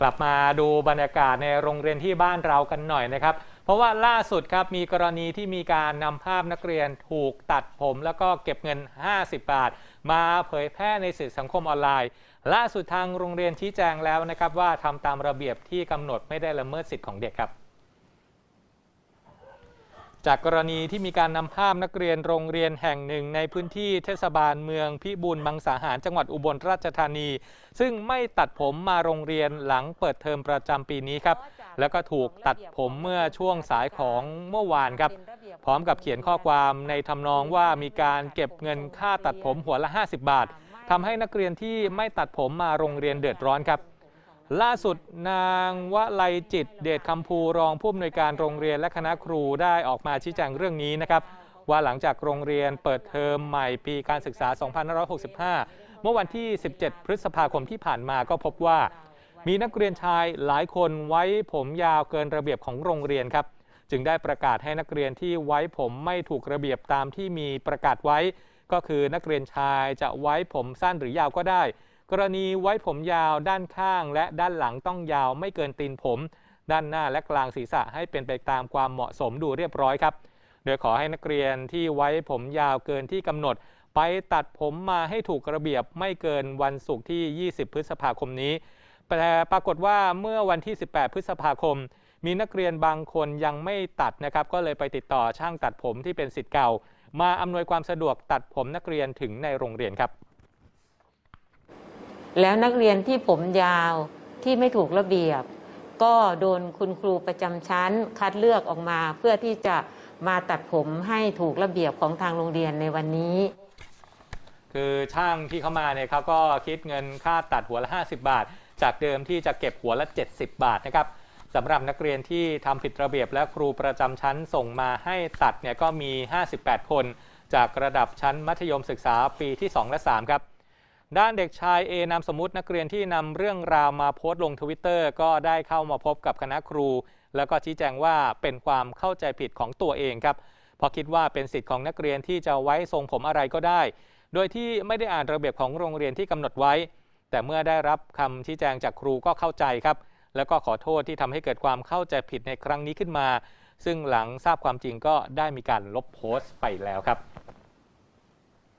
กลับมาดูบรรยากาศในโรงเรียนที่บ้านเรากันหน่อยนะครับ เพราะว่าล่าสุดครับมีกรณีที่มีการนำภาพนักเรียนถูกตัดผม แล้วก็เก็บเงิน 50 บาท มาเผยแพร่ในสื่อสังคมออนไลน์ ล่าสุดทางโรงเรียนชี้แจงแล้วนะครับว่าทำตามระเบียบที่กำหนดไม่ได้ละเมิดสิทธิ์ของเด็กครับ จากกรณีที่มีการนำภาพนักเรียนโรงเรียนแห่งหนึ่ง ในพื้นที่เทศบาลเมืองพิบูลมังสาหารจังหวัดอุบลราชธานี ซึ่งไม่ตัดผมมาโรงเรียนหลังเปิดเทอมประจำปีนี้ครับ แล้วก็ถูกตัดผมเมื่อช่วงสายของเมื่อวานครับ พร้อมกับเขียนข้อความในทำนองว่ามีการเก็บเงินค่าตัดผมหัวละ 50 บาททำให้นักเรียนที่ไม่ตัดผมมาโรงเรียนเดือดร้อนครับ ล่าสุดนางวลัยจิต เดชคำภูรองผู้อำนวยการโรงเรียนและคณะครูได้ออกมาชี้แจงเรื่องนี้นะครับ ว่าหลังจากโรงเรียนเปิดเทอมใหม่ปีการศึกษา 2565 เมื่อวันที่ 17 พฤษภาคมที่ผ่านมาก็พบว่า มีนักเรียนชายหลายคนไว้ผมยาวเกินระเบียบของโรงเรียนครับ จึงได้ประกาศให้นักเรียนที่ไว้ผมไม่ถูกระเบียบตามที่มีประกาศไว้ ก็คือนักเรียนชายจะไว้ผมสั้นหรือยาวก็ได้ กรณีไว้ผมยาวด้านข้างและด้านหลังต้องยาวไม่เกินตีนผม ด้านหน้าและกลางศีรษะให้เป็นไปตามความเหมาะสมดูเรียบร้อยครับ โดยขอให้นักเรียนที่ไว้ผมยาวเกินที่กำหนด ไปตัดผมมาให้ถูกระเบียบไม่เกินวันศุกร์ที่ 20 พฤษภาคมนี้ แต่ปรากฏว่าเมื่อวันที่ 18 พฤษภาคม มีนักเรียนบางคนยังไม่ตัดนะครับ ก็เลยไปติดต่อช่างตัดผมที่เป็นสิทธิ์เก่า มาอำนวยความสะดวกตัดผมนักเรียนถึงในโรงเรียนครับ แล้วนักเรียนที่ผมยาวที่ไม่ถูกระเบียบ ก็โดนคุณครูประจำชั้นคัดเลือกออกมาเพื่อที่จะมาตัดผมให้ถูกระเบียบของทางโรงเรียนในวันนี้ คือช่างที่เข้ามาเนี่ยเขาก็คิดเงินค่าตัดหัวละ 50 บาท จากเดิมที่จะเก็บหัวละ 70 บาทนะครับสำหรับนักเรียนที่ทำผิดระเบียบและครูประจำชั้นส่งมาให้ตัดเนี่ยก็มี 58 คน จากระดับชั้นมัธยมศึกษาปีที่ 2 และ 3 ครับ ด้านเด็กชายเอนามสมมตินักเรียนที่นำเรื่องราวมาโพสต์ลงทวิตเตอร์ก็ได้เข้ามาพบกับคณะครู แล้วก็ชี้แจงว่าเป็นความเข้าใจผิดของตัวเองครับเพราะคิดว่าเป็นสิทธิ์ของนักเรียนที่จะไว้ทรงผมอะไรก็ได้ โดยที่ไม่ได้อ่านระเบียบของโรงเรียนที่กำหนดไว้ แต่เมื่อได้รับคำชี้แจงจากครูก็เข้าใจครับ แล้วก็ขอโทษที่ทำให้เกิดความเข้าใจผิดในครั้งนี้ขึ้นมา ซึ่งหลังทราบความจริงก็ได้มีการลบโพสต์ไปแล้วครับ